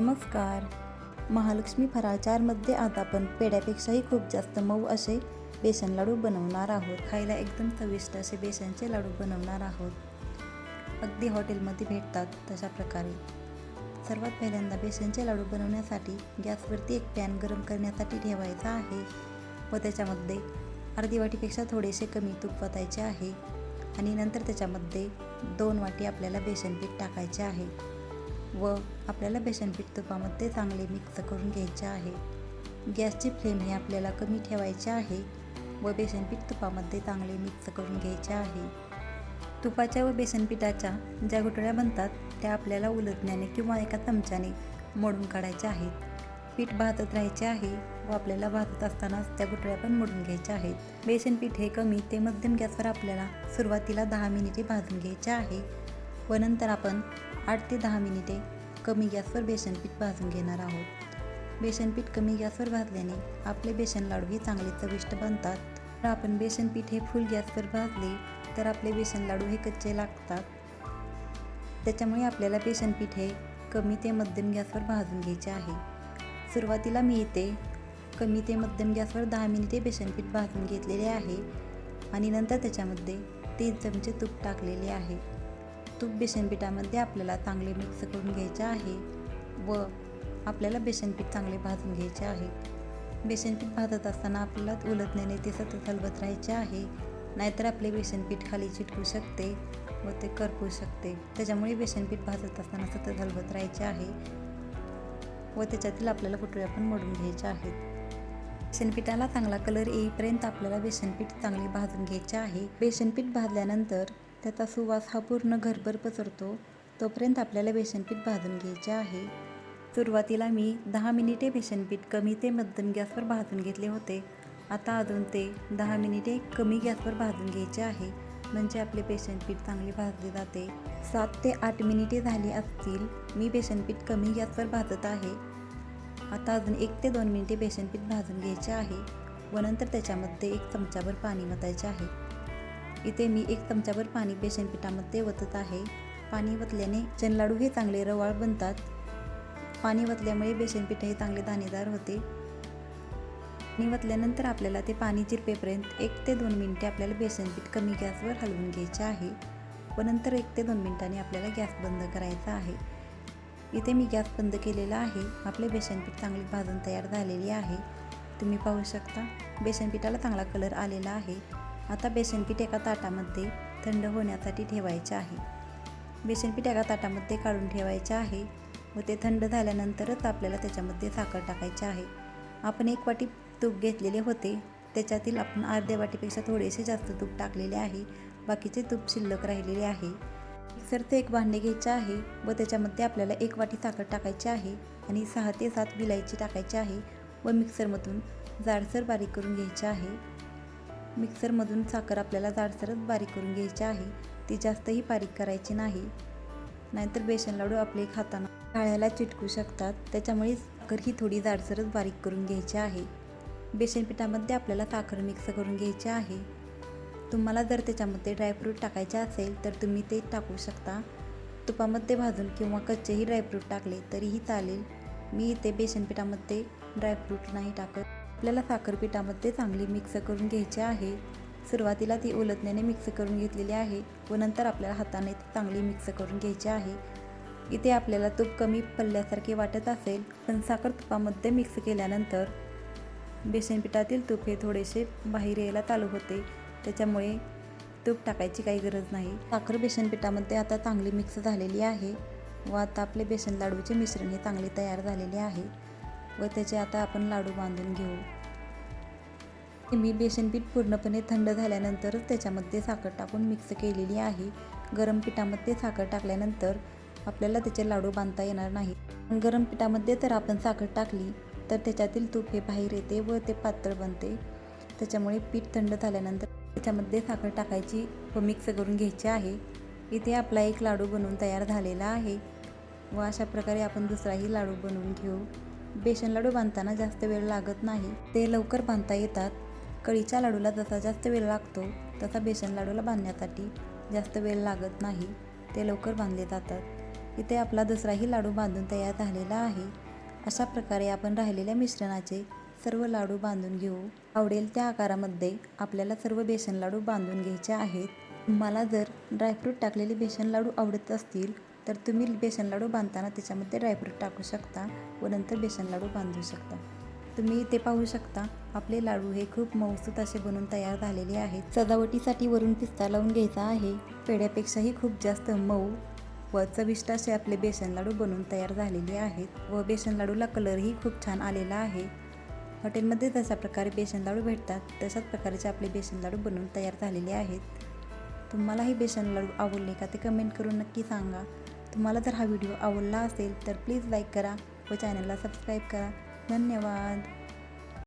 नमस्कार. महालक्ष्मी फराळ चारमध्ये आता आपण पेढ्यापेक्षाही खूप जास्त मऊ असे बेसन लाडू बनवणार आहोत. खायला एकदम चविष्ट असे बेसनचे लाडू बनवणार आहोत. अगदी हॉटेलमध्ये भेटतात तशा प्रकारे. सर्वात पहिल्यांदा बेसनचे लाडू बनवण्यासाठी गॅसवरती एक पॅन गरम करण्यासाठी ठेवायचा आहे व त्याच्यामध्ये अर्धी वाटीपेक्षा थोडेसे कमी तूप वतायचे आहे आणि नंतर त्याच्यामध्ये दोन वाटी आपल्याला बेसन पीठ टाकायचे आहे. व आपल्याला बेसन पीठ तुपामध्ये चांगले मिक्स करून घ्यायचे आहे. गॅसची फ्लेम हे आपल्याला कमी ठेवायचे आहे व बेसन पीठ तुपामध्ये चांगले मिक्स करून घ्यायचे आहे. तुपाच्या व बेसन पिठाच्या ज्या गुठळ्या बनतात त्या आपल्याला उलटण्याने किंवा एका चमच्याने मोडून काढायच्या आहेत. पीठ भाजत राहायचे आहे व आपल्याला भाजत असतानाच त्या गुठळ्या पण मोडून घ्यायच्या आहेत. बेसन पीठ हे कमी ते मध्यम गॅसवर आपल्याला सुरुवातीला दहा मिनिटे भाजून घ्यायचे आहे व नंतर आपण आठ ते दहा मिनिटे कमी गॅसवर बेसनपीठ भाजून घेणार आहोत. बेसनपीठ कमी गॅसवर भाजल्याने आपले बेसन लाडू हे चांगले चविष्ट बनतात. तर आपण बेसनपीठ हे फुल गॅसवर भाजले तर आपले बेसन लाडू हे कच्चे लागतात. त्याच्यामुळे आपल्याला बेसनपीठ हे कमी ते मध्यम गॅसवर भाजून घ्यायचे आहे. सुरुवातीला मी इथे कमी ते मध्यम गॅसवर दहा मिनिटे बेसनपीठ भाजून घेतलेले आहे आणि नंतर त्याच्यामध्ये तीन चमचे तूप टाकलेले आहे. तूप बेसन पिठामध्ये आपल्याला चांगले मिक्स करून घ्यायचे आहे व आपल्याला बेसनपीठ चांगले भाजून घ्यायचे आहे. बेसनपीठ भाजत असताना आपल्याला उलटण्याने ते सतत हलवत राहायचे आहे. नाहीतर आपले बेसनपीठ खाली चिटकू शकते व ते करपू शकते. त्याच्यामुळे बेसनपीठ भाजत असताना सतत हलवत राहायचे आहे व त्याच्यातील आपल्याला कुठे पण मोडून घ्यायचे आहेत. बेसनपीठाला चांगला कलर येईपर्यंत आपल्याला बेसनपीठ चांगले भाजून घ्यायचे आहे. बेसनपीठ भाजल्यानंतर त्याचा सुवास हा पूर्ण घरभर पसरतो. तोपर्यंत आपल्याला बेसनपीठ भाजून घ्यायचे आहे. सुरुवातीला मी दहा मिनिटे बेसनपीठ कमी ते मध्यम गॅसवर भाजून घेतले होते. आता अजून ते दहा मिनिटे कमी गॅसवर भाजून घ्यायचे आहे. म्हणजे आपले बेसनपीठ चांगले भाजले जाते. सात ते आठ मिनिटे झाली असतील. मी बेसनपीठ कमी गॅसवर भाजत आहे. आता अजून एक ते दोन मिनिटे बेसनपीठ भाजून घ्यायचे आहे. व नंतर त्याच्यामध्ये एक चमचाभर पाणी मतायचे आहे. इथे मी एक चमचाभर पाणी बेसन पिठामध्ये वतत आहे. पाणी वतल्याने चनलाडू हे चांगले रवाळ बनतात. पाणी वतल्यामुळे बेसन पीठ हे चांगले दाणेदार होते. पाणी वतल्यानंतर आपल्याला ते पाणी चिरपेपर्यंत एक ते दोन मिनटे आपल्याला बेसन पीठ कमी गॅसवर हलवून घ्यायचे आहे. व नंतर एक ते दोन मिनिटांनी आपल्याला गॅस बंद करायचा आहे. इथे मी गॅस बंद केलेला आहे. आपले बेसन पीठ चांगले भाजून तयार झालेले आहे. तुम्ही पाहू शकता बेसन पिठाला चांगला कलर आलेला आहे. आता बेसनपीठ एका ताटामध्ये थंड होण्यासाठी ठेवायचे आहे. बेसनपीठ एका ताटामध्ये काढून ठेवायचे आहे व ते थंड झाल्यानंतरच आपल्याला त्याच्यामध्ये साखर टाकायची आहे. आपण एक वाटी तूप घेतलेले होते. त्याच्यातील आपण अर्ध्या वाटीपेक्षा थोडेसे जास्त तूप टाकलेले आहे. बाकीचे तूप शिल्लक राहिलेले आहे. मिक्सरचे एक भांडे घ्यायचे आहे व त्याच्यामध्ये आपल्याला एक वाटी साखर टाकायची आहे आणि सहा ते सात विलायची टाकायची आहे व मिक्सरमधून जाडसर बारीक करून घ्यायचे आहे. मिक्सरमधून साखर आपल्याला जाडसरच बारीक करून घ्यायची आहे. ती जास्तही बारीक करायची नाही. नाहीतर बेसन लाडू आपले खाताना टाळ्याला चिटकू शकतात. त्याच्यामुळे साखर ही थोडी जाडसरच बारीक करून घ्यायची आहे. बेसन पिठामध्ये आपल्याला साखर मिक्स करून घ्यायची आहे. तुम्हाला जर त्याच्यामध्ये ड्रायफ्रूट टाकायचे असेल तर तुम्ही ते टाकू शकता. तुपामध्ये भाजून किंवा कच्चेही ड्रायफ्रूट टाकले तरीही चालेल. मी इथे बेसन पिठामध्ये ड्रायफ्रूट नाही टाकत. आपल्याला साखरपिठामध्ये चांगली मिक्स करून घ्यायची आहे. सुरुवातीला ती उलटण्याने मिक्स करून घेतलेली आहे व नंतर आपल्याला हाताने ती चांगली मिक्स करून घ्यायची आहे. इथे आपल्याला तूप कमी पडल्यासारखे वाटत असेल पण साखर तुपामध्ये मिक्स केल्यानंतर बेसनपिठातील तूप हे थोडेसे बाहेर यायला चालू होते. त्याच्यामुळे तूप टाकायची काही गरज नाही. साखर बेसनपिठामध्ये आता चांगली मिक्स झालेली आहे व आता आपले बेसन लाडूचे मिश्रण हे चांगले तयार झालेले आहे. व त्याचे आता आपण लाडू बांधून घेऊ. मी बेसनपीठ पूर्णपणे थंड झाल्यानंतरच त्याच्यामध्ये साखर टाकून मिक्स केलेली आहे. गरम पिठामध्ये साखर टाकल्यानंतर आपल्याला त्याचे लाडू बांधता येणार नाही. गरम पिठामध्ये जर आपण साखर टाकली तर त्याच्यातील तूप हे बाहेर येते व ते पातळ बनते. त्याच्यामुळे पीठ थंड झाल्यानंतर त्याच्यामध्ये साखर टाकायची व मिक्स करून घ्यायची आहे. इथे आपला एक लाडू बनवून तयार झालेला आहे व अशा प्रकारे आपण दुसराही लाडू बनवून घेऊ. बेसन लाडू बांधताना जास्त वेळ लागत नाही. ते लवकर बांधता येतात. कळीच्या लाडूला जसा जास्त वेळ लागतो तसा बेसन लाडूला बांधण्यासाठी जास्त वेळ लागत नाही. ते लवकर बांधले जातात. इथे आपला दुसराही लाडू बांधून तयार झालेला आहे. अशा प्रकारे आपण राहिलेल्या मिश्रणाचे सर्व लाडू बांधून घेऊ. आवडेल त्या आकारामध्ये आपल्याला सर्व बेसन लाडू बांधून घ्यायचे आहेत. तुम्हाला जर ड्रायफ्रूट टाकलेले बेसन लाडू आवडत असतील तर तुम्ही बेसन लाडू बांधताना त्याच्यामध्ये ड्रायफ्रूट टाकू शकता व नंतर बेसन लाडू बांधू शकता. तुम्ही ते पाहू शकता आपले लाडू हे खूप मऊसूत असे बनून तयार झालेले आहेत. सजावटीसाठी वरून पिस्ता लावून घ्यायचा आहे. पेढ्यापेक्षाही खूप जास्त मऊ व चविष्ट असे आपले बेसन लाडू बनवून तयार झालेले आहेत व बेसन लाडूला कलरही खूप छान आलेला आहे. हॉटेलमध्ये जशा प्रकारे बेसन लाडू भेटतात तशाच प्रकारचे आपले बेसन लाडू बनवून तयार झालेले आहेत. तुम्हालाही बेसन लाडू आवडले का ते कमेंट करून नक्की सांगा. तुम्हाला जर हा व्हिडिओ आवडला असेल तर प्लीज लाईक करा व चॅनलला सबस्क्राईब करा. धन्यवाद.